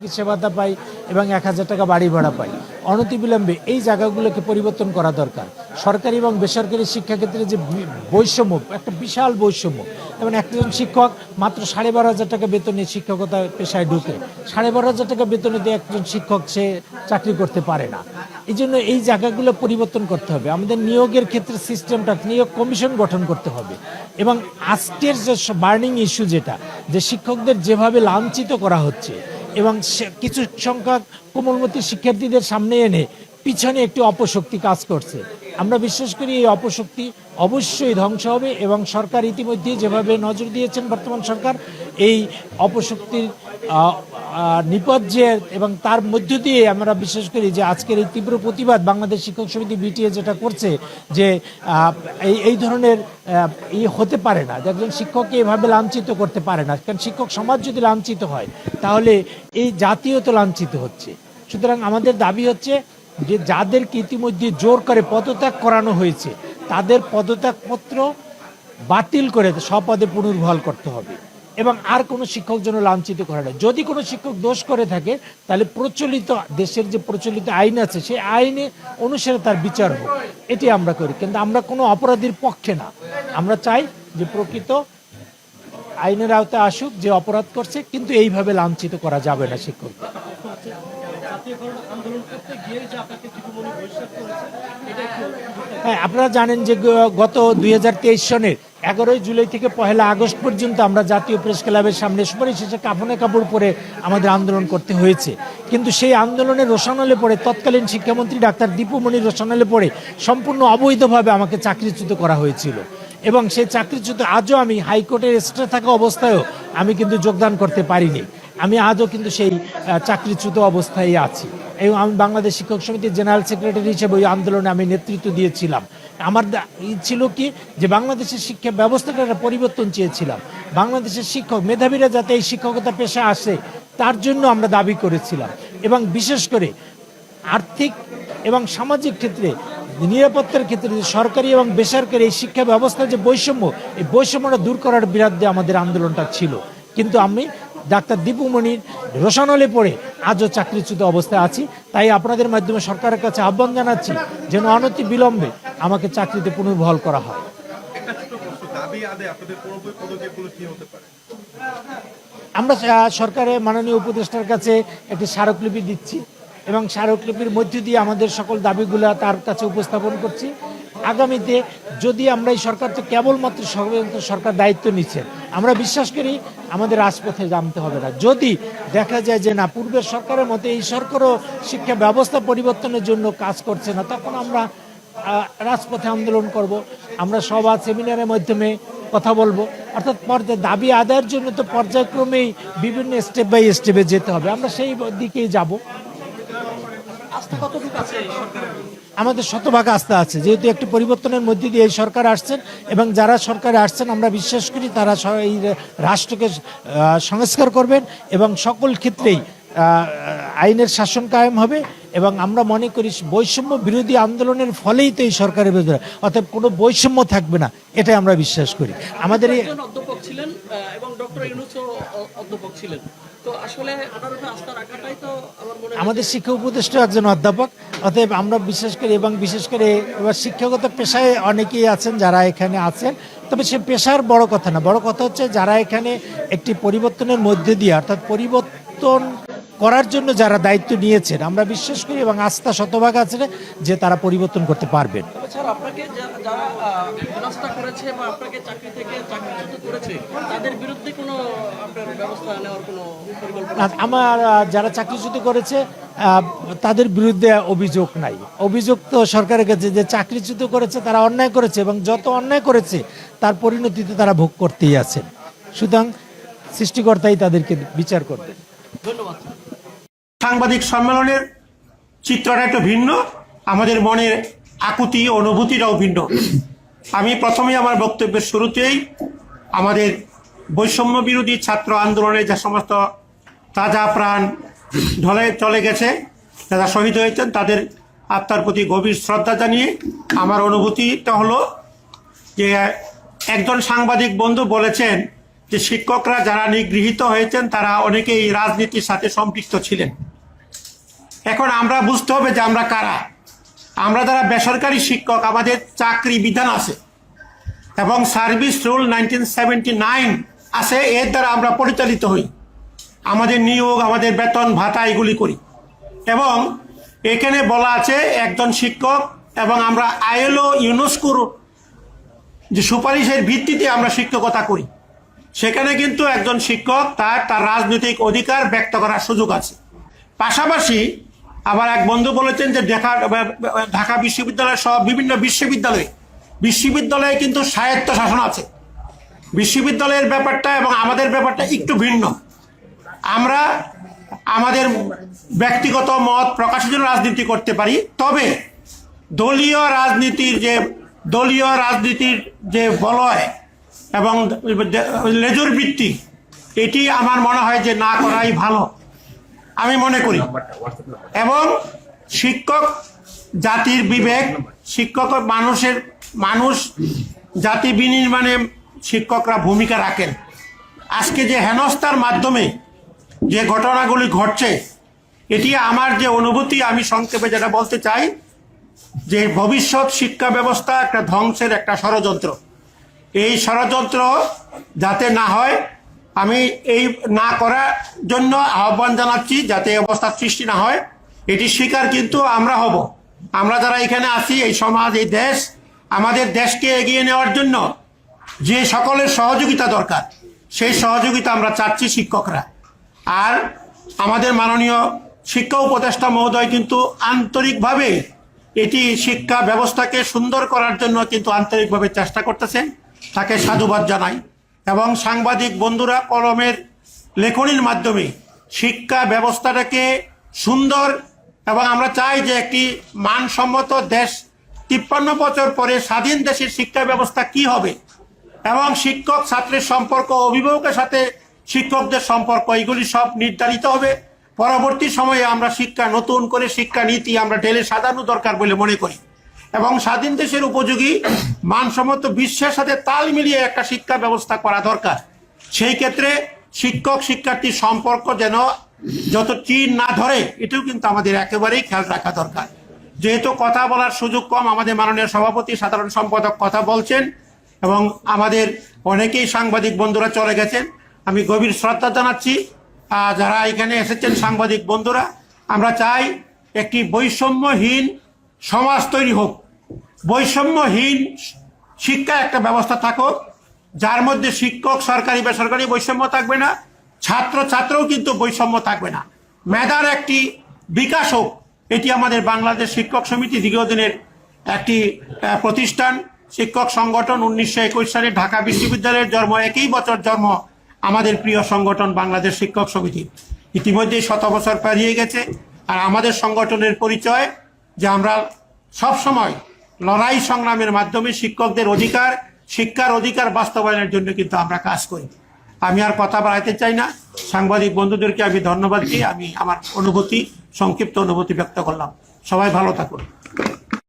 চিকিৎসা ভাতা পাই এবং এক হাজার টাকা বাড়ি ভাড়া পাই। অনতিবিলম্বে এই জায়গাগুলোকে পরিবর্তন করা দরকার। সরকারি এবং বেসরকারি শিক্ষাক্ষেত্রে যে বৈষম্য, একটা বিশাল বৈষম্য। যেমন একজন শিক্ষক মাত্র সাড়ে বারো হাজার টাকা বেতনে শিক্ষকতা পেশায় ঢুকে। সাড়ে বারো হাজার টাকা বেতনে দিয়ে একজন শিক্ষক সে চাকরি করতে পারে না। এই জন্য এই জায়গাগুলো পরিবর্তন করতে হবে। আমাদের নিয়োগের ক্ষেত্রে সিস্টেমটা নিয়োগ কমিশন গঠন করতে হবে। এবং আজকের যে বার্নিং ইস্যু যেটা, যে শিক্ষকদের যেভাবে লাঞ্ছিত করা হচ্ছে এবং কিছু সংখ্যক কোমলমতি শিক্ষার্থীদের সামনে এনে পিছনে একটি অপশক্তি কাজ করছে। আমরা বিশ্বাস করি এই অপশক্তি অবশ্যই ধ্বংস হবে এবং সরকার ইতিমধ্যে যেভাবে নজর দিয়েছেন বর্তমান সরকার এই অপশক্তির আহ, নিপজ্জে এবং তার মধ্য দিয়ে আমরা বিশ্বাস করি যে আজকের এই তীব্র প্রতিবাদ বাংলাদেশ শিক্ষক সমিতি বিটিএ যেটা করছে যে এই এই ধরনের ই হতে পারে না। যে একজন শিক্ষককে এভাবে লাঞ্ছিত করতে পারে না। কারণ শিক্ষক সমাজ যদি লাঞ্ছিত হয় তাহলে এই জাতীয় তো লাঞ্ছিত হচ্ছে। সুতরাং আমাদের দাবি হচ্ছে যে যাদেরকে ইতিমধ্যে জোর করে পদত্যাগ করানো হয়েছে, তাদের পদত্যাগপত্র বাতিল করে স্বপদে পুনর্বহাল করতে হবে। এবং আর কোনো শিক্ষক যেন লাঞ্ছিত করে না। যদি কোনো শিক্ষক দোষ করে থাকে, তাহলে প্রচলিত দেশের যে প্রচলিত আইন আছে, সেই আইনে অনুসারে তার বিচার হোক। এটি আমরা করি। কিন্তু আমরা কোনো অপরাধীর পক্ষে না। আমরা চাই যে প্রকৃত আইনের আওতায় আসুক, যে অপরাধ করছে, কিন্তু এইভাবে লাঞ্ছিত করা যাবে না শিক্ষক হ্যাঁ আপনারা জানেন যে গত দুই হাজার তেইশ সনের এগারোই জুলাই থেকে পহেলা আগস্ট পর্যন্ত আমরা জাতীয় প্রেস ক্লাবের সামনে সুপারিশ শেষে কাফনে কাপড় পরে আমাদের আন্দোলন করতে হয়েছে। কিন্তু সেই আন্দোলনের রোশানলে পড়ে তৎকালীন শিক্ষামন্ত্রী ডাক্তার দীপুমণির রোশানলে পড়ে সম্পূর্ণ অবৈধভাবে আমাকে চাকরিচ্যুত করা হয়েছিল। এবং সেই চাকরিচ্যুত আজও আমি হাইকোর্টের স্টে থাকা অবস্থায়ও আমি কিন্তু যোগদান করতে পারিনি। আমি আজও কিন্তু সেই চাকরিচ্যুত অবস্থায় আছি। এবং আমি বাংলাদেশ শিক্ষক সমিতির জেনারেল সেক্রেটারি হিসেবে ওই আন্দোলনে আমি নেতৃত্ব দিয়েছিলাম। আমার ছিল কি যে বাংলাদেশের শিক্ষা ব্যবস্থাটা একটা পরিবর্তন চেয়েছিলাম। বাংলাদেশের শিক্ষক, মেধাবীরা যাতে এই শিক্ষকতা পেশা আসে, তার জন্য আমরা দাবি করেছিলাম। এবং বিশেষ করে আর্থিক এবং সামাজিক ক্ষেত্রে, নিরাপত্তার ক্ষেত্রে যে সরকারি এবং বেসরকারি এই শিক্ষা ব্যবস্থার যে বৈষম্য, এই বৈষম্যটা দূর করার বিরুদ্ধে আমাদের আন্দোলনটা ছিল। কিন্তু আমি ডাক্তার দীপুমণির রোশানলে পড়ে আজও চাকরিচ্যুত অবস্থায় আছি। তাই আপনাদের মাধ্যমে সরকারের কাছে আহ্বান জানাচ্ছি যেন অনতি বিলম্বে আমাকে চাকরিতে পুনর্বহল করা হয়। আমরা সরকারের মাননীয় উপদেষ্টার কাছে একটি স্মারকলিপি দিচ্ছি এবং স্মারকলিপির মধ্য দিয়ে আমাদের সকল দাবিগুলো তার কাছে উপস্থাপন করছি। আগামীতে যদি আমরা এই সরকার তো কেবলমাত্র সরকার দায়িত্ব নিচ্ছে, আমরা বিশ্বাস করি আমাদের রাজপথে জানতে হবে না। যদি দেখা যায় যে না, পূর্বের সরকারের মতো এই সরকারও শিক্ষা ব্যবস্থা পরিবর্তনের জন্য কাজ করছে না, তখন আমরা রাজপথে আন্দোলন করব, আমরা সভা সেমিনারের মাধ্যমে কথা বলব। অর্থাৎ পর্যায়ে দাবি আদায়ের জন্য তো পর্যায়ক্রমেই বিভিন্ন স্টেপ বাই স্টেপে যেতে হবে। আমরা সেই দিকেই যাব। কতটুকু আছে সরকারের? আমাদের শতভাগ আস্থা আছে। যেহেতু একটি পরিবর্তনের মধ্যে দিয়ে এই সরকার আসছেন এবং যারা সরকারে আসছেন আমরা বিশ্বাস করি তারা এই রাষ্ট্রকে সংস্কার করবেন এবং সকল ক্ষেত্রেই আইনের শাসন কায়েম হবে এবং আমরা মনে করি বৈষম্য বিরোধী আন্দোলনের ফলেই তো এই সরকারের বিরুদ্ধে অর্থাৎ কোনো বৈষম্য থাকবে না এটাই আমরা বিশ্বাস করি। আমাদের এই অধ্যাপক ছিলেন এবং ডক্টর অধ্যাপক ছিলেন। তো আসলে আস্থা রাখাটাই তো আমার আমাদের শিক্ষা উপদেষ্টা একজন অধ্যাপক। অতএব আমরা বিশেষ করে এবং বিশেষ করে এবার শিক্ষাগত পেশায় অনেকেই আছেন যারা এখানে আছেন। তবে সে পেশার বড় কথা না। বড় কথা হচ্ছে যারা এখানে একটি পরিবর্তনের মধ্যে দিয়ে, অর্থাৎ পরিবর্তন করার জন্য যারা দায়িত্ব নিয়েছেন আমরা বিশ্বাস করি এবং আস্থা শতভাগ আছে যে তারা পরিবর্তন করতে পারবেন। আমার যারা চাকরিচ্যুত করেছে তাদের বিরুদ্ধে অভিযোগ নাই। অভিযোগ তো সরকারের কাছে যে চাকরিচ্যুত করেছে তারা অন্যায় করেছে এবং যত অন্যায় করেছে তার পরিণতিতে তারা ভোগ করতেই আছেন। সুতরাং সৃষ্টিকর্তাই তাদেরকে বিচার করবেন। ধন্যবাদ সাংবাদিক সম্মেলনের চিত্রটা একটু ভিন্ন, আমাদের মনের আকুতি অনুভূতিটাও ভিন্ন। আমি প্রথমেই আমার বক্তব্যের শুরুতেই আমাদের বৈষম্য বিরোধী ছাত্র আন্দোলনে যে সমস্ত তাজা প্রাণ ঢলে, চলে গেছে, যারা শহীদ হয়েছেন, তাদের আত্মার প্রতি গভীর শ্রদ্ধা জানিয়ে আমার অনুভূতিটা হলো যে একজন সাংবাদিক বন্ধু বলেছেন যে শিক্ষকরা যারা নিগৃহীত হয়েছেন, তারা অনেকেই রাজনীতির সাথে সম্পৃক্ত ছিলেন। এখন আমরা বুঝতে হবে যে আমরা কারা। আমরা যারা বেসরকারি শিক্ষক, আমাদের চাকরি বিধান আছে এবং service rule nineteen seventy nine আছে, এর দ্বারা আমরা পরিচালিত হই। আমাদের নিয়োগ, আমাদের বেতন, ভাতা, এগুলি করি। এবং এখানে বলা আছে একজন শিক্ষক এবং আমরা আইএলও, ইউনেস্কোর যে সুপারিশের ভিত্তিতে আমরা শিক্ষকতা করি। সেখানে কিন্তু একজন শিক্ষক তার তার রাজনৈতিক অধিকার ব্যক্ত করার সুযোগ আছে। পাশাপাশি আবার এক বন্ধু বলেছেন যে ঢাকা ঢাকা বিশ্ববিদ্যালয় সহ বিভিন্ন বিশ্ববিদ্যালয়ে বিশ্ববিদ্যালয়ে কিন্তু স্বায়ত্ত শাসন আছে। বিশ্ববিদ্যালয়ের ব্যাপারটা এবং আমাদের ব্যাপারটা একটু ভিন্ন। আমরা আমাদের ব্যক্তিগত মত প্রকাশের জন্য রাজনীতি করতে পারি, তবে দলীয় রাজনীতির যে, দলীয় রাজনীতির যে বলয় এবং লেজুর বৃত্তি, এটি আমার মনে হয় যে না করাই ভালো। আমি মনে করি। এবং শিক্ষক জাতির বিবেক, শিক্ষক মানুষের, মানুষ জাতি বিনির্মাণে শিক্ষকরা ভূমিকা রাখেন। আজকে যে হেনস্থার মাধ্যমে যে ঘটনাগুলি ঘটছে, এটি আমার যে অনুভূতি, আমি সংক্ষেপে যেটা বলতে চাই, যে ভবিষ্যৎ শিক্ষা ব্যবস্থা একটা ধ্বংসের একটা ষড়যন্ত্র। এই ষড়যন্ত্র যাতে না হয় আমি এই না করার জন্য আহ্বান জানাচ্ছি যাতে অবস্থার সৃষ্টি না হয়। এটি স্বীকার কিন্তু আমরা হব। আমরা যারা এখানে আছি, এই সমাজ, এই দেশ, আমাদের দেশকে এগিয়ে নেওয়ার জন্য যে সকলের সহযোগিতা দরকার, সেই সহযোগিতা আমরা চাচ্ছি শিক্ষকরা। আর আমাদের মাননীয় শিক্ষা উপদেষ্টা মহোদয় কিন্তু আন্তরিকভাবে এটি শিক্ষা ব্যবস্থাকে সুন্দর করার জন্য কিন্তু আন্তরিকভাবে চেষ্টা করতেছেন। তাকে সাধুবাদ জানাই। এবং সাংবাদিক বন্ধুরা কলমের লেখনির মাধ্যমে শিক্ষা ব্যবস্থাটাকে সুন্দর এবং আমরা চাই যে একটি মানসম্মত দেশ, তিপ্পান্ন বছর পরে স্বাধীন দেশের শিক্ষা ব্যবস্থা কি হবে এবং শিক্ষক ছাত্রের সম্পর্ক, অভিভাবকের সাথে শিক্ষকদের সম্পর্ক, এগুলি সব নির্ধারিত হবে। পরবর্তী সময়ে আমরা শিক্ষা, নতুন করে শিক্ষা নীতি আমরা ঢেলে সাজানো দরকার বলে মনে করি। এবং স্বাধীন দেশের উপযোগী, মানসম্মত বিশ্বের সাথে তাল মিলিয়ে একটা শিক্ষা ব্যবস্থা করা দরকার। সেই ক্ষেত্রে শিক্ষক শিক্ষার্থীর সম্পর্ক যেন যত চিন না ধরে, এটাও কিন্তু আমাদের একেবারেই খেয়াল রাখা দরকার। যেহেতু কথা বলার সুযোগ কম, আমাদের মাননীয় সভাপতি সাধারণ সম্পাদক কথা বলছেন এবং আমাদের অনেকেই সাংবাদিক বন্ধুরা চলে গেছেন। আমি গভীর শ্রদ্ধা জানাচ্ছি। যারা এখানে এসেছেন সাংবাদিক বন্ধুরা, আমরা চাই একটি বৈষম্যহীন সমাজ তৈরি হোক। বৈষম্যহীন শিক্ষা একটা ব্যবস্থা থাকুক, যার মধ্যে শিক্ষক, সরকারি, বেসরকারি বৈষম্য থাকবে না ছাত্র ছাত্রও কিন্তু বৈষম্য থাকবে না। মেধার একটি বিকাশ হোক, এটি আমাদের বাংলাদেশ শিক্ষক সমিতি দীর্ঘদিনের একটি প্রতিষ্ঠান। শিক্ষক সংগঠন উনিশশো একুশ সালে ঢাকা বিশ্ববিদ্যালয়ের জন্ম, একই বছর জন্ম আমাদের প্রিয় সংগঠন বাংলাদেশ শিক্ষক সমিতি। ইতিমধ্যেই শত বছর পেরিয়ে গেছে, আর আমাদের সংগঠনের পরিচয় যে আমরা সব সময় লড়াই সংগ্রামের মাধ্যমে শিক্ষকদের অধিকার, শিক্ষার অধিকার বাস্তবায়নের জন্য কিন্তু আমরা কাজ করি। আমি আর কথা বাড়াইতে চাই না। সাংবাদিক বন্ধুদেরকে আমি ধন্যবাদ দিয়ে আমি আমার অনুভূতি, সংক্ষিপ্ত অনুভূতি ব্যক্ত করলাম। সবাই ভালো থাকুন।